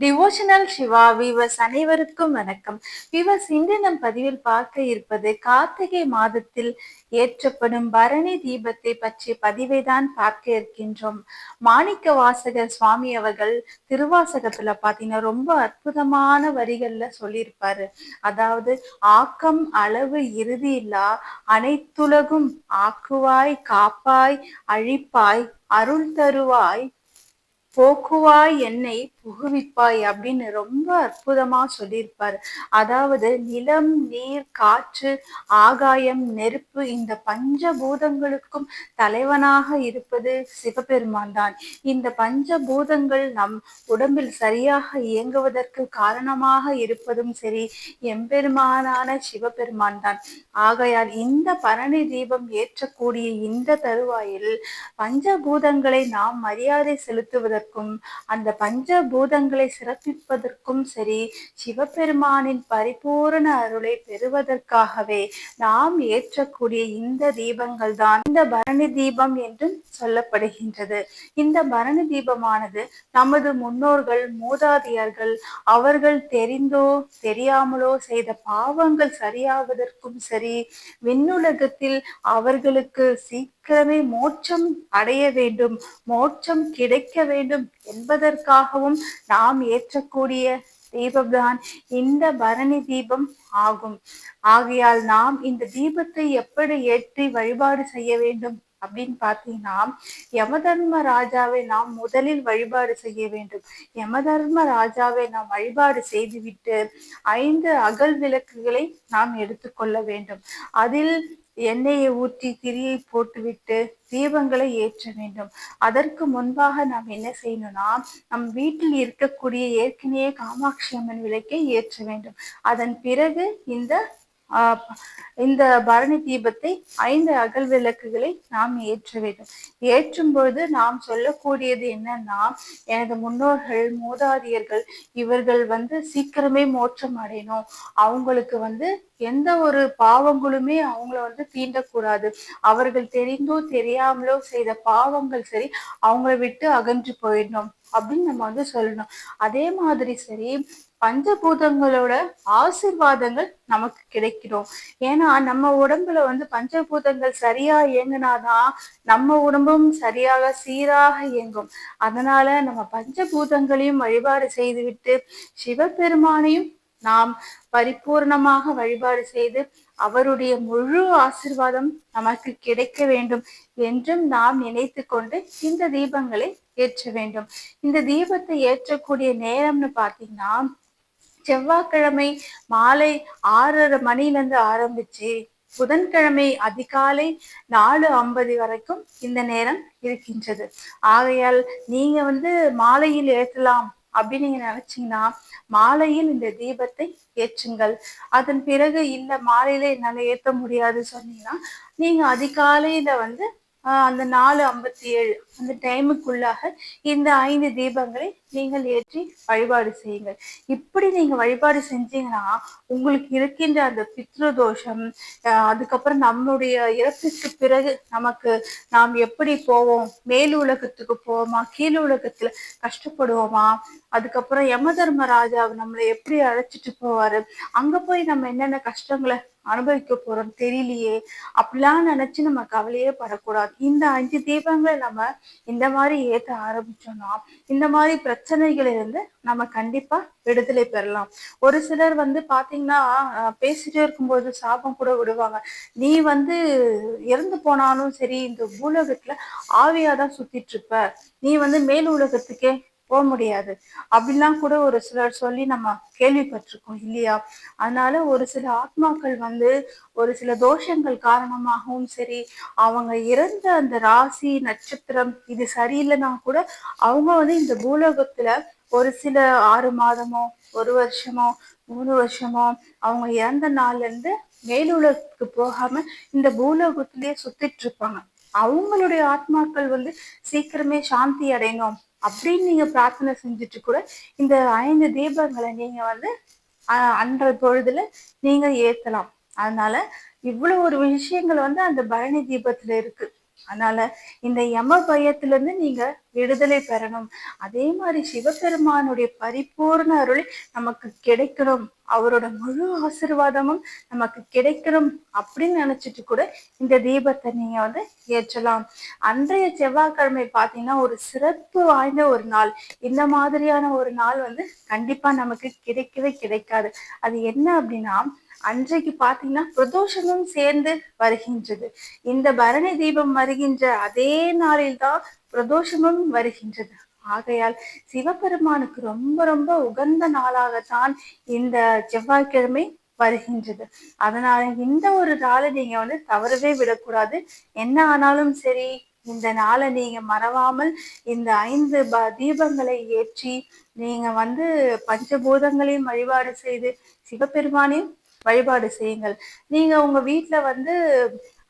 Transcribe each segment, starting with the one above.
Devotional Siva விவஸ் அனைவருக்கும் வணக்கம். விவஸ் இன்று நம் பதிவில் பார்க்க இருப்பது கார்த்திகை மாதத்தில் ஏற்றப்படும் பரணி தீபத்தை பற்றிய பதிவை தான் பார்க்க இருக்கின்றோம். மாணிக்க வாசகர் சுவாமி அவர்கள் திருவாசகத்துல பாத்தீங்கன்னா ரொம்ப அற்புதமான வரிகள்ல சொல்லியிருப்பாரு. அதாவது ஆக்கம் அளவு இறுதி இல்லா அனைத்துலகும் ஆக்குவாய் காப்பாய் அழிப்பாய் அருள் தருவாய் போக்குவாய் என்னை புகுவிப்பாய் அப்படின்னு ரொம்ப அற்புதமா சொல்லியிருப்பார். அதாவது நிலம் நீர் காற்று ஆகாயம் நெருப்பு இந்த பஞ்சபூதங்களுக்கும் தலைவனாக இருப்பது சிவபெருமான் தான். இந்த பஞ்சபூதங்கள் நம் உடம்பில் சரியாக இயங்குவதற்கு காரணமாக இருப்பதும் சரி எம்பெருமானான சிவபெருமான் தான். ஆகையால் இந்த பரணி தீபம் ஏற்றக்கூடிய இந்த தருவாயில் பஞ்சபூதங்களை நாம் மரியாதை செலுத்துவதற்கும் அந்த பஞ்ச பூதங்களை சிறப்பிப்பதற்கும் சரி சிவபெருமானின் பரிபூரண அருளை பெறுவதற்காகவே நாம் ஏற்றக்கூடிய இந்த தீபங்கள் தான் இந்த பரணி தீபம் என்றும் சொல்லப்படுகின்றது. இந்த பரணி தீபமானது நமது முன்னோர்கள் மூதாதையர்கள் அவர்கள் தெரிந்தோ தெரியாமலோ செய்த பாவங்கள் சரியாவதற்கும் சரி விண்ணுலகத்தில் அவர்களுக்கு சீக்கிரமே மோட்சம் அடைய வேண்டும் மோட்சம் கிடைக்க வேண்டும் என்பதற்காகவும் நாம் ஏற்றக்கூடிய தீபம்தான் இந்த பரணி தீபம் ஆகும். ஆகையால் நாம் இந்த தீபத்தை எப்படி ஏற்றி வழிபாடு செய்ய வேண்டும் அப்படின்னு பார்த்தீங்கன்னா யமதர்ம ராஜாவை நாம் முதலில் வழிபாடு செய்ய வேண்டும். யமதர்ம ராஜாவை நாம் வழிபாடு செய்துவிட்டு ஐந்து அகல் விளக்குகளை நாம் எடுத்துக்கொள்ள வேண்டும். அதில் எண்ணெயை ஊற்றி திரியை போட்டுவிட்டு தீபங்களை ஏற்ற வேண்டும். அதற்கு முன்பாக நாம் என்ன செய்யணும்னா நம் வீட்டில் இருக்கக்கூடிய ஏற்கனவே காமாட்சி அம்மன் விளக்கை ஏற்ற வேண்டும். அதன் பிறகு இந்த இந்த பரணி தீபத்தை ஐந்து அகல் விளக்குகளை நாம் ஏற்ற வேண்டும். ஏற்றும் பொழுது நாம் சொல்லக்கூடியது என்னன்னா எனது முன்னோர்கள் மூதாதியர்கள் இவர்கள் வந்து சீக்கிரமே மோட்சம் அடையணும். அவங்களுக்கு வந்து எந்த ஒரு பாவங்களுமே அவங்கள வந்து தீண்டக்கூடாது. அவர்கள் தெரிந்தோ தெரியாமலோ செய்த பாவங்கள் சரி அவங்கள விட்டு அகன்று போயிடணும் அப்படின்னு நம்ம வந்து சொல்லணும். அதே மாதிரி சரி பஞ்சபூதங்களோட ஆசிர்வாதங்கள் நமக்கு கிடைக்கிறோம். ஏன்னா நம்ம உடம்புல வந்து பஞ்சபூதங்கள் சரியா இயங்கினாதான் நம்ம உடம்பும் சரியாக சீராக இயங்கும். அதனால நம்ம பஞ்சபூதங்களையும் வழிபாடு செய்துவிட்டு சிவபெருமானையும் நாம் பரிபூர்ணமாக வழிபாடு செய்து அவருடைய முழு ஆசிர்வாதம் நமக்கு கிடைக்க வேண்டும் என்றும் நாம் நினைத்து கொண்டு இந்த தீபங்களை ஏற்ற வேண்டும். இந்த தீபத்தை ஏற்றக்கூடிய நேரம்னு பார்த்தீங்கன்னா செவ்வாய்க்கிழமை மாலை ஆறரை மணிலேருந்து ஆரம்பிச்சு புதன்கிழமை அதிகாலை நாலு ஐம்பது வரைக்கும் இந்த நேரம் இருக்கின்றது. ஆகையால் நீங்க வந்து மாலையில் ஏற்றலாம் அப்படின்னு நீங்க நினைச்சீங்கன்னா மாலையில் இந்த தீபத்தை ஏற்றுங்கள். அதன் பிறகு இல்ல மாலையில என்னால ஏற்ற முடியாது சொன்னீங்கன்னா நீங்க அதிகாலையில வந்து அந்த நாலு ஐம்பத்தி ஏழு அந்த டைமுக்குள்ளாக இந்த ஐந்து தீபங்களை நீங்கள் ஏற்றி வழிபாடு செய்யுங்கள். இப்படி நீங்க வழிபாடு செஞ்சீங்கன்னா உங்களுக்கு இருக்கின்ற அந்த பித்ருதோஷம் அதுக்கப்புறம் நம்மளுடைய இறப்புக்கு பிறகு நமக்கு நாம் எப்படி போவோம்? மேல் உலகத்துக்கு போவோமா? கீழ் உலகத்துல கஷ்டப்படுவோமா? அதுக்கப்புறம் யம தர்மராஜா நம்மளை எப்படி அழைச்சிட்டு போவாரு? அங்க போய் நம்ம என்னென்ன கஷ்டங்களை அனுபவிக்க போறோம் தெரியலையே. அப்படிலாம் நினைச்சு நம்ம கவலையே படக்கூடாது. இந்த அஞ்சு தீபங்களை நம்ம இந்த மாதிரி ஏத்த ஆரம்பிச்சோம்னா இந்த மாதிரி பிரச்சனைகள் இருந்து நம்ம கண்டிப்பா விடுதலை பெறலாம். ஒரு சிலர் வந்து பாத்தீங்கன்னா பேசிட்டே இருக்கும்போது சாபம் கூட விடுவாங்க. நீ வந்து இறந்து போனாலும் சரி இந்த பூலகத்துல ஆவியாதான் சுத்திட்டு இருப்ப. நீ வந்து மேல் உலகத்துக்கே போக முடியாது. அப்படிலாம் கூட ஒரு சிலர் சொல்லி நம்ம கேள்விப்பட்டிருக்கோம் இல்லையா? அதனால ஒரு சில ஆத்மாக்கள் வந்து ஒரு சில தோஷங்கள் காரணமாகவும் சரி அவங்க இறந்த அந்த ராசி நட்சத்திரம் இது சரியில்லைன்னா கூட அவங்க வந்து இந்த பூலோகத்துல ஒரு சில ஆறு மாதமோ ஒரு வருஷமோ மூணு வருஷமோ அவங்க இறந்த நாள்ல இருந்து மேலுலகத்துக்கு போகாம இந்த பூலோகத்திலேயே சுத்திட்டு இருப்பாங்க. அவங்களுடைய ஆத்மாக்கள் வந்து சீக்கிரமே சாந்தி அடையணும். அப்படின்னு நீங்க பிரார்த்தனை செஞ்சுட்டு கூட இந்த ஐந்து தீபங்களை நீங்க வந்து அன்ற பொழுதுல நீங்க ஏத்தலாம். அதனால இவ்வளவு ஒரு விஷயங்கள் வந்து அந்த பரணி தீபத்துல இருக்கு. அதனால இந்த யம பயத்திலிருந்து நீங்க விடுதலை பெறணும். அதே மாதிரி சிவபெருமானுடைய பரிபூர்ண அருள் நமக்கு கிடைக்கணும். அவரோட முழு ஆசிர்வாதமும் நமக்கு கிடைக்கணும் அப்படின்னு நினைச்சிட்டு கூட இந்த தீபத்தை நீங்க வந்து ஏற்றலாம். அன்றைய செவ்வாய்க்கிழமை பார்த்தீங்கன்னா ஒரு சிறப்பு வாய்ந்த ஒரு நாள். இந்த மாதிரியான ஒரு நாள் வந்து கண்டிப்பா நமக்கு கிடைக்கவே கிடைக்காது. அது என்ன அப்படின்னா அன்றைக்கு பார்த்தீங்கன்னா பிரதோஷமும் சேர்ந்து வருகின்றது. இந்த பரணி தீபம் வருகின்ற அதே நாளில்தான் பிரதோஷமும் வருகின்றது. ஆகையால் சிவபெருமானுக்கு ரொம்ப ரொம்ப உகந்த நாளாகத்தான் இந்த செவ்வாய்க்கிழமை வருகின்றது. அதனால இந்த ஒரு நாளை நீங்க வந்து தவறவே விடக்கூடாது. என்ன ஆனாலும் சரி இந்த நாளை நீங்க மறவாமல் இந்த ஐந்து ப தீபங்களை ஏற்றி நீங்க வந்து பஞ்சபூதங்களையும் வழிபாடு செய்து சிவபெருமானையும் வழிபாடு செய்யுங்கள். நீங்க உங்க வீட்டுல வந்து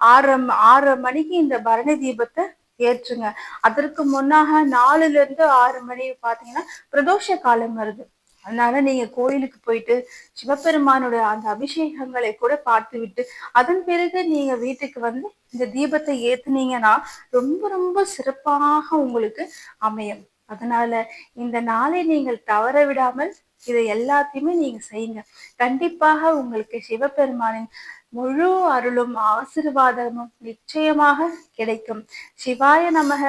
ஆறு ஆறு மணிக்கு இந்த பரணி தீபத்தை ஏற்றுங்க. அதற்கு முன்னாக நாலுல இருந்து ஆறு மணி பாத்தீங்கன்னா பிரதோஷ காலம் வருது. அதனால நீங்க கோயிலுக்கு போயிட்டு சிவபெருமானுடைய அந்த அபிஷேகங்களை கூட பார்த்து விட்டு அதன் பிறகு நீங்க வீட்டுக்கு வந்து இந்த தீபத்தை ஏத்துனீங்கன்னா ரொம்ப ரொம்ப சிறப்பாக உங்களுக்கு அமையும். அதனால இந்த நாளை நீங்கள் தவற விடாமல் இதை எல்லாத்தையுமே நீங்க செய்யுங்க. கண்டிப்பாக உங்களுக்கு சிவபெருமானின் முழு அருளும் ஆசிர்வாதமும் நிச்சயமாக கிடைக்கும். சிவாய நமக.